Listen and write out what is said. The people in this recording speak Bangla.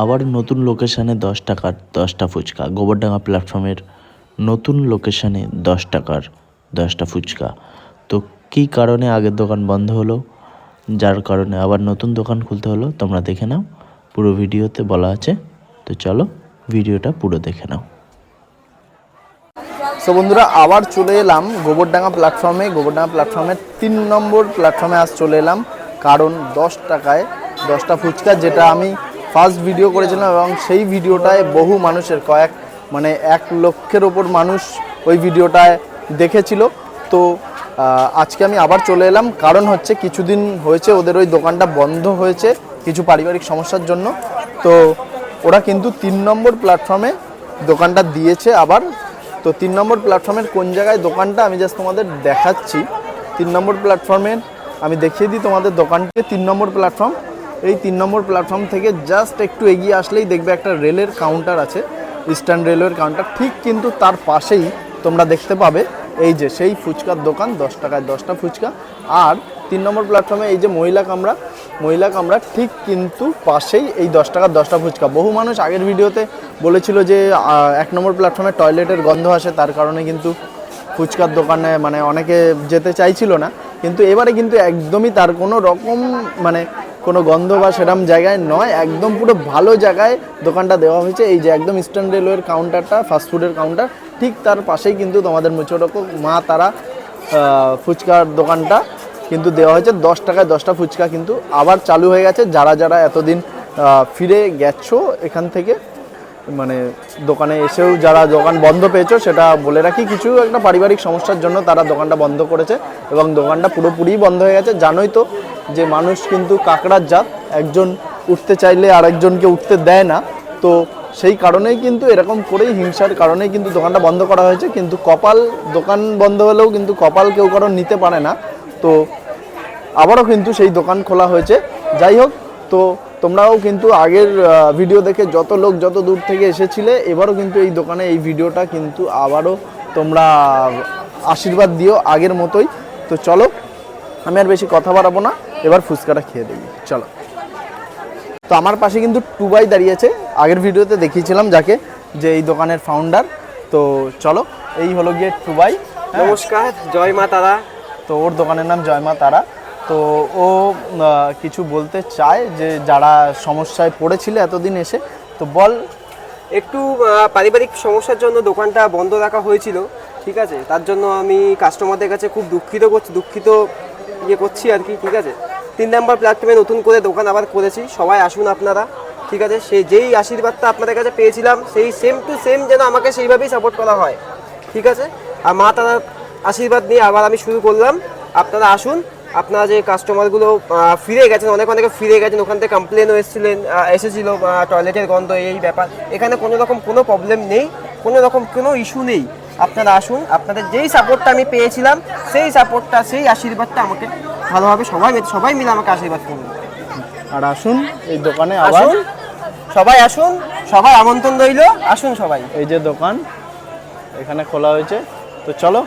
আবার নতুন লোকেশানে দশ টাকার দশটা ফুচকা। গোবরডাঙ্গা প্ল্যাটফর্মের নতুন লোকেশানে দশ টাকার দশটা ফুচকা। তো কী কারণে আগের দোকান বন্ধ হলো? যার কারণে আবার নতুন দোকান খুলতে হলো, তোমরা দেখে নাও। পুরো ভিডিওতে বলা আছে। তো চলো, ভিডিওটা পুরো দেখে নাও। সো বন্ধুরা, আবার চলে এলাম গোবরডাঙ্গা প্ল্যাটফর্মে গোবরডাঙ্গা প্ল্যাটফর্মের তিন নম্বর প্ল্যাটফর্মে আজ চলে এলাম। কারণ দশ টাকায় দশটা ফুচকা, যেটা আমি ফার্স্ট ভিডিও করেছিলাম এবং সেই ভিডিওটায় বহু মানুষের কয়েক মানে এক লক্ষের ওপর মানুষ ওই ভিডিওটায় দেখেছিল। তো আজকে আমি আবার চলে এলাম। কারণ হচ্ছে কিছুদিন হয়েছে ওদের ওই দোকানটা বন্ধ হয়েছে কিছু পারিবারিক সমস্যার জন্য। তো, ওরা কিন্তু তিন নম্বর প্ল্যাটফর্মে দোকানটা দিয়েছে আবার। তো, তিন নম্বর প্ল্যাটফর্মের কোন জায়গায় দোকানটা আমি জাস্ট তোমাদের দেখাচ্ছি। তিন নম্বর প্ল্যাটফর্মের আমি দেখিয়ে দিই তোমাদের দোকানটি তিন নম্বর প্ল্যাটফর্ম এই তিন নম্বর প্ল্যাটফর্ম থেকে জাস্ট একটু এগিয়ে আসলেই দেখবে একটা রেলের কাউন্টার আছে ইস্টার্ন রেলওয়ের কাউন্টার ঠিক কিন্তু তার পাশেই তোমরা দেখতে পাবে এই যে সেই ফুচকার দোকান, দশ টাকায় দশটা ফুচকা। আর তিন নম্বর প্ল্যাটফর্মে এই যে মহিলা কামরা মহিলা কামরা ঠিক কিন্তু পাশেই এই দশ টাকার দশটা ফুচকা। বহু মানুষ আগের ভিডিওতে বলেছিল যে এক নম্বর প্ল্যাটফর্মে টয়লেটের গন্ধ আসে, তার কারণে কিন্তু ফুচকার দোকানে মানে অনেকে যেতে চাইছিল না। কিন্তু এবারে কিন্তু একদমই তার কোনো রকম মানে কোনো গন্ধ বা সেরম জায়গায় নয়, একদম পুরো ভালো জায়গায় দোকানটা দেওয়া হয়েছে। এই যে একদম ইস্টার্ন রেলওয়ের কাউন্টারটা ফাস্টফুডের কাউন্টার ঠিক তার পাশেই কিন্তু তোমাদের মুচোরকো মা তারা ফুচকার দোকানটা কিন্তু দেওয়া হয়েছে। দশ টাকায় দশটা ফুচকা কিন্তু আবার চালু হয়ে গেছে। যারা যারা এতদিন ফিরে গেছো এখান থেকে মানে দোকানে এসেও যারা দোকান বন্ধ পেয়েছ, সেটা বলে রাখি। কিছু একটা পারিবারিক সমস্যার জন্য তারা দোকানটা বন্ধ করেছে এবং দোকানটা পুরোপুরি বন্ধ হয়ে গেছে। জানোই তো যে মানুষ কিন্তু কাঁকড়ার জাত, একজন উঠতে চাইলে আরেকজনকে উঠতে দেয় না। তো সেই কারণেই কিন্তু এরকম করেই হিংসার কারণেই কিন্তু দোকানটা বন্ধ করা হয়েছে। কিন্তু কপাল, দোকান বন্ধ হলেও কিন্তু কপাল কেউ কারণ নিতে পারে না। তো আবারও কিন্তু সেই দোকান খোলা হয়েছে। যাই হোক, তো তোমরাও কিন্তু আগের ভিডিও দেখে যত লোক যত দূর থেকে এসেছিলে এবারও কিন্তু এই দোকানে এই ভিডিওটা কিন্তু আবারও তোমরা আশীর্বাদ দিও আগের মতোই। তো চলো আমি আর বেশি কথা বাড়াবো না এবার ফুচকাটা খেয়ে দেবি চলো। তো আমার পাশে কিন্তু টুবাই দাঁড়িয়েছে আগের ভিডিওতে দেখিয়েছিলাম যাকে যে এই দোকানের ফাউন্ডার তো চলো এই হলো গিয়ে টুবাই। হ্যাঁ। নমস্কার জয় মা তারা। তো ওর দোকানের নাম জয় মা তারা। তো ও কিছু বলতে চায় যে যারা সমস্যায় পড়েছিল এতদিন এসে, তো বল। একটু পারিবারিক সমস্যার জন্য দোকানটা বন্ধ রাখা হয়েছিল, ঠিক আছে? তার জন্য আমি কাস্টমারদের কাছে খুব দুঃখিত করছি, দুঃখিত ইয়ে করছি আর কি, ঠিক আছে? তিন নাম্বার প্ল্যাটফর্মে নতুন করে দোকান আবার করেছি, সবাই আসুন আপনারা, ঠিক আছে? সেই যেই আশীর্বাদটা আপনাদের কাছে পেয়েছিলাম, সেই সেম টু সেম যেন আমাকে সেইভাবেই সাপোর্ট করা হয়, ঠিক আছে? আর মা তার আশীর্বাদ নিয়ে আবার আমি শুরু করলাম, আপনারা আসুন আপনারা যে কাস্টমারগুলো ফিরে গেছেন অনেক অনেকে ফিরে গেছেন ওখান থেকে কমপ্লেনও এসেছিলেন এসেছিল টয়লেটের গন্ধ এই ব্যাপার। এখানে কোনো রকম কোনো প্রবলেম নেই কোনো রকম কোনো ইস্যু নেই। আপনারা আসুন আপনাদের যেই সাপোর্টটা আমি পেয়েছিলাম সেই সাপোর্টটা সেই আশীর্বাদটা আমাকে ভালোভাবে সবাই মিলে- সবাই মিলে আমাকে আশীর্বাদ করুন। আর আসুন এই দোকানে আসুন সবাই আসুন সবাই আমন্ত্রণ রইল আসুন সবাই। এই যে দোকান এখানে খোলা হয়েছে। তো চলো